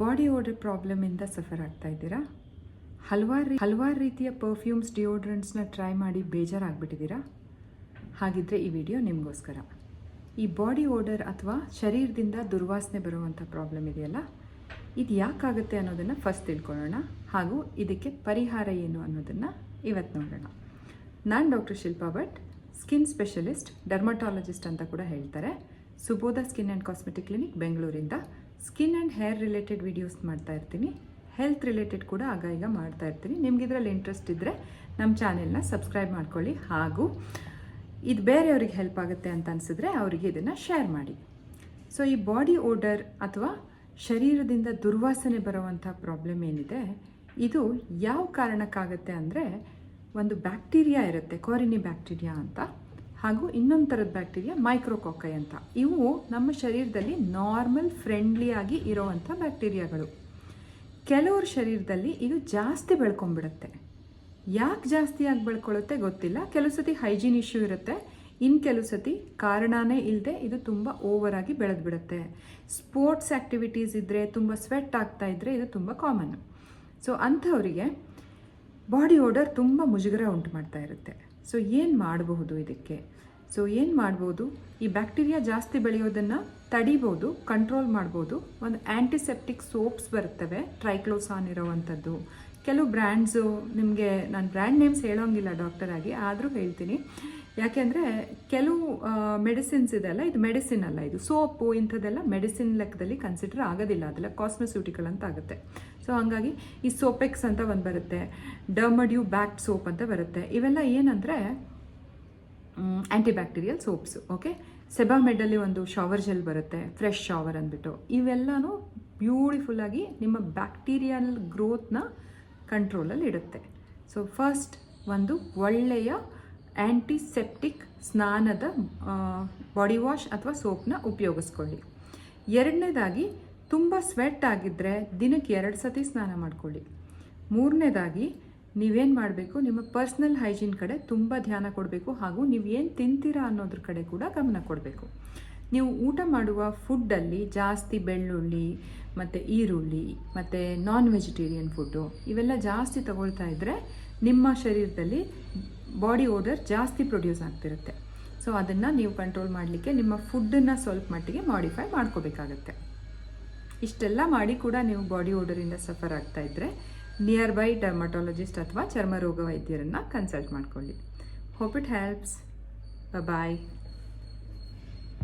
Body odour ಪ್ರಾಬ್ಲಮಿಂದ suffer ಆಗ್ತಾ ಇದ್ದೀರಾ? ಹಲವಾರು ಹಲವಾರು ರೀತಿಯ ಪರ್ಫ್ಯೂಮ್ಸ್ ಡಿಯೋಡ್ರೆಂಟ್ಸ್ನ ಟ್ರೈ ಮಾಡಿ ಬೇಜಾರಾಗ್ಬಿಟ್ಟಿದ್ದೀರಾ? ಹಾಗಿದ್ರೆ ಈ ವಿಡಿಯೋ ನಿಮಗೋಸ್ಕರ. ಈ ಬಾಡಿ ಓಡರ್ ಅಥವಾ ಶರೀರದಿಂದ ದುರ್ವಾಸನೆ ಬರುವಂಥ ಪ್ರಾಬ್ಲಮ್ ಇದೆಯಲ್ಲ, ಇದು ಯಾಕಾಗುತ್ತೆ ಅನ್ನೋದನ್ನು ಫಸ್ಟ್ ತಿಳ್ಕೊಳ್ಳೋಣ. ಹಾಗೂ ಇದಕ್ಕೆ ಪರಿಹಾರ ಏನು ಅನ್ನೋದನ್ನು ಇವತ್ತು ನೋಡೋಣ. ನಾನು doctor Shilpa Bhat skin specialist dermatologist ಅಂತ ಕೂಡ ಹೇಳ್ತಾರೆ. Subodha skin and cosmetic clinic ಬೆಂಗಳೂರಿಂದ. Skin and hair related videos ಮಾಡ್ತಾ ಇರ್ತೀನಿ. ಹೆಲ್ತ್ ರಿಲೇಟೆಡ್ ಕೂಡ ಆಗ ಈಗ ಮಾಡ್ತಾ ಇರ್ತೀನಿ. ನಿಮ್ಗೆ ಇದರಲ್ಲಿ ಇಂಟ್ರೆಸ್ಟ್ ಇದ್ದರೆ ನಮ್ಮ ಚಾನೆಲ್ನ ಸಬ್ಸ್ಕ್ರೈಬ್ ಮಾಡ್ಕೊಳ್ಳಿ. ಹಾಗೂ ಇದು ಬೇರೆಯವ್ರಿಗೆ ಹೆಲ್ಪ್ ಆಗುತ್ತೆ ಅಂತ ಅನಿಸಿದ್ರೆ ಅವರಿಗೆ ಇದನ್ನು ಶೇರ್ ಮಾಡಿ. ಸೊ, ಈ ಬಾಡಿ ಓಡರ್ ಅಥವಾ ಶರೀರದಿಂದ ದುರ್ವಾಸನೆ ಬರುವಂಥ ಪ್ರಾಬ್ಲಮ್ ಏನಿದೆ, ಇದು ಯಾವ ಕಾರಣಕ್ಕಾಗತ್ತೆ ಅಂದರೆ ಒಂದು ಬ್ಯಾಕ್ಟೀರಿಯಾ ಇರುತ್ತೆ, ಕೋರಿನಿ ಬ್ಯಾಕ್ಟೀರಿಯಾ ಅಂತ. ಹಾಗೂ ಇನ್ನೊಂದು ಥರದ ಬ್ಯಾಕ್ಟೀರಿಯಾ ಮೈಕ್ರೋಕಾಕೈ ಅಂತ. ಇವು ನಮ್ಮ ಶರೀರದಲ್ಲಿ ನಾರ್ಮಲ್ ಫ್ರೆಂಡ್ಲಿಯಾಗಿ ಇರೋವಂಥ ಬ್ಯಾಕ್ಟೀರಿಯಾಗಳು. ಕೆಲವ್ರ ಶರೀರದಲ್ಲಿ ಇದು ಜಾಸ್ತಿ ಬೆಳ್ಕೊಂಡ್ಬಿಡುತ್ತೆ ಯಾಕೆ ಜಾಸ್ತಿಯಾಗಿ ಬೆಳ್ಕೊಳ್ಳುತ್ತೆ ಗೊತ್ತಿಲ್ಲ. ಕೆಲವು ಸತಿ ಹೈಜೀನ್ ಇಶ್ಯೂ ಇರುತ್ತೆ. ಇನ್ನು ಕೆಲವು ಸತಿ ಕಾರಣನೇ ಇಲ್ಲದೆ ಇದು ತುಂಬ ಓವರ್ ಆಗಿ ಬೆಳೆದ್ಬಿಡುತ್ತೆ. ಸ್ಪೋರ್ಟ್ಸ್ ಆ್ಯಕ್ಟಿವಿಟೀಸ್ ಇದ್ದರೆ ತುಂಬ ಸ್ವೆಟ್ ಆಗ್ತಾ ಇದ್ದರೆ ಇದು ತುಂಬ ಕಾಮನ್. ಸೊ, ಅಂಥವರಿಗೆ ಬಾಡಿ ಓಡರ್ ತುಂಬ ಮುಜುಗರ ಉಂಟು ಮಾಡ್ತಾ ಇರುತ್ತೆ. ಸೊ ಏನು ಮಾಡಬಹುದು ಇದಕ್ಕೆ? ಸೊ ಏನು ಮಾಡ್ಬೋದು ಈ ಬ್ಯಾಕ್ಟೀರಿಯಾ ಜಾಸ್ತಿ ಬೆಳೆಯೋದನ್ನು ತಡಿಬೋದು ಕಂಟ್ರೋಲ್ ಮಾಡ್ಬೋದು ಒಂದು ಆ್ಯಂಟಿಸೆಪ್ಟಿಕ್ ಸೋಪ್ಸ್ ಬರ್ತವೆ ಟ್ರೈಕ್ಲೋಸಾನ್ ಇರೋವಂಥದ್ದು ಕೆಲವು ಬ್ರ್ಯಾಂಡ್ಸು ನಿಮಗೆ, ನಾನು ಬ್ರ್ಯಾಂಡ್ ನೇಮ್ಸ್ ಹೇಳೋಂಗಿಲ್ಲ ಡಾಕ್ಟರ್ ಆಗಿ, ಆದರೂ ಹೇಳ್ತೀನಿ. ಯಾಕೆಂದರೆ ಕೆಲವು ಮೆಡಿಸಿನ್ಸ್ ಇದೆಲ್ಲ ಇದು ಮೆಡಿಸಿನ್ ಅಲ್ಲ ಇದು. ಸೋಪು ಇಂಥದ್ದೆಲ್ಲ ಮೆಡಿಸಿನ್ ಲೆಕ್ಕದಲ್ಲಿ ಕನ್ಸಿಡರ್ ಆಗೋದಿಲ್ಲ. ಅದೆಲ್ಲ ಕಾಸ್ಮೆಸ್ಯೂಟಿಕಲ್ ಅಂತ ಆಗುತ್ತೆ. ಸೊ ಹಾಗಾಗಿ ಈ ಸೋಪೆಕ್ಸ್ ಅಂತ ಒಂದು ಬರುತ್ತೆ ಡರ್ಮಡ್ಯೂ ಬ್ಯಾಕ್ ಸೋಪ್ ಅಂತ ಬರುತ್ತೆ. ಇವೆಲ್ಲ ಏನಂದರೆ ಆ್ಯಂಟಿಬ್ಯಾಕ್ಟೀರಿಯಲ್ ಸೋಪ್ಸು ಓಕೆ ಸೆಬಾಮೆಡಲ್ಲಿ ಒಂದು ಶವರ್ ಜೆಲ್ ಬರುತ್ತೆ ಫ್ರೆಶ್ ಶವರ್ ಅಂದ್ಬಿಟ್ಟು. ಇವೆಲ್ಲನೂ ಬ್ಯೂಟಿಫುಲ್ಲಾಗಿ ನಿಮ್ಮ ಬ್ಯಾಕ್ಟೀರಿಯಲ್ ಗ್ರೋತ್ನ ಕಂಟ್ರೋಲಲ್ಲಿ ಇಡುತ್ತೆ. ಸೊ ಫಸ್ಟ್ ಒಂದು ಒಳ್ಳೆಯ ಆ್ಯಂಟಿಸೆಪ್ಟಿಕ್ ಸ್ನಾನದ ಬಾಡಿ ವಾಶ್ ಅಥವಾ ಸೋಪ್ನ ಉಪಯೋಗಿಸ್ಕೊಳ್ಳಿ. ಎರಡನೇದಾಗಿ, ತುಂಬ ಸ್ವೆಟ್ ಆಗಿದ್ದರೆ ದಿನಕ್ಕೆ ಎರಡು ಸತಿ ಸ್ನಾನ ಮಾಡ್ಕೊಳ್ಳಿ. ಮೂರನೇದಾಗಿ, ನೀವೇನು ಮಾಡಬೇಕು, ನಿಮ್ಮ ಪರ್ಸ್ನಲ್ ಹೈಜೀನ್ ಕಡೆ ತುಂಬ ಧ್ಯಾನ ಕೊಡಬೇಕು ಹಾಗೂ ನೀವು ಏನು ತಿಂತೀರಾ ಅನ್ನೋದ್ರ ಕಡೆ ಕೂಡ ಗಮನ ಕೊಡಬೇಕು. ನೀವು ಊಟ ಮಾಡುವ ಫುಡ್ಡಲ್ಲಿ ಜಾಸ್ತಿ ಬೆಳ್ಳುಳ್ಳಿ, ಮತ್ತು ಈರುಳ್ಳಿ, ಮತ್ತು ನಾನ್ ವೆಜಿಟೇರಿಯನ್ ಫುಡ್ಡು ಇವೆಲ್ಲ ಜಾಸ್ತಿ ತಗೊಳ್ತಾ ಇದ್ದರೆ ನಿಮ್ಮ ಶರೀರದಲ್ಲಿ ಬಾಡಿ ಓಡರ್ ಜಾಸ್ತಿ ಪ್ರೊಡ್ಯೂಸ್ ಆಗ್ತಿರುತ್ತೆ. ಸೊ ಅದನ್ನು ನೀವು ಕಂಟ್ರೋಲ್ ಮಾಡಲಿಕ್ಕೆ ನಿಮ್ಮ ಫುಡ್ಡನ್ನು ಸ್ವಲ್ಪ ಮಟ್ಟಿಗೆ ಮಾಡಿಫೈ ಮಾಡ್ಕೋಬೇಕಾಗತ್ತೆ. ಇಷ್ಟೆಲ್ಲ ಮಾಡಿ ಕೂಡ ನೀವು ಬಾಡಿ ಓಡರಿಂದ ಸಫರ್ ಆಗ್ತಾ ಇದ್ದರೆ ನಿಯರ್ ಬೈ ಡರ್ಮಟಾಲಜಿಸ್ಟ್ ಅಥವಾ ಚರ್ಮರೋಗ ವೈದ್ಯರನ್ನು ಕನ್ಸಲ್ಟ್ ಮಾಡ್ಕೊಳ್ಳಿ. Hope it helps bye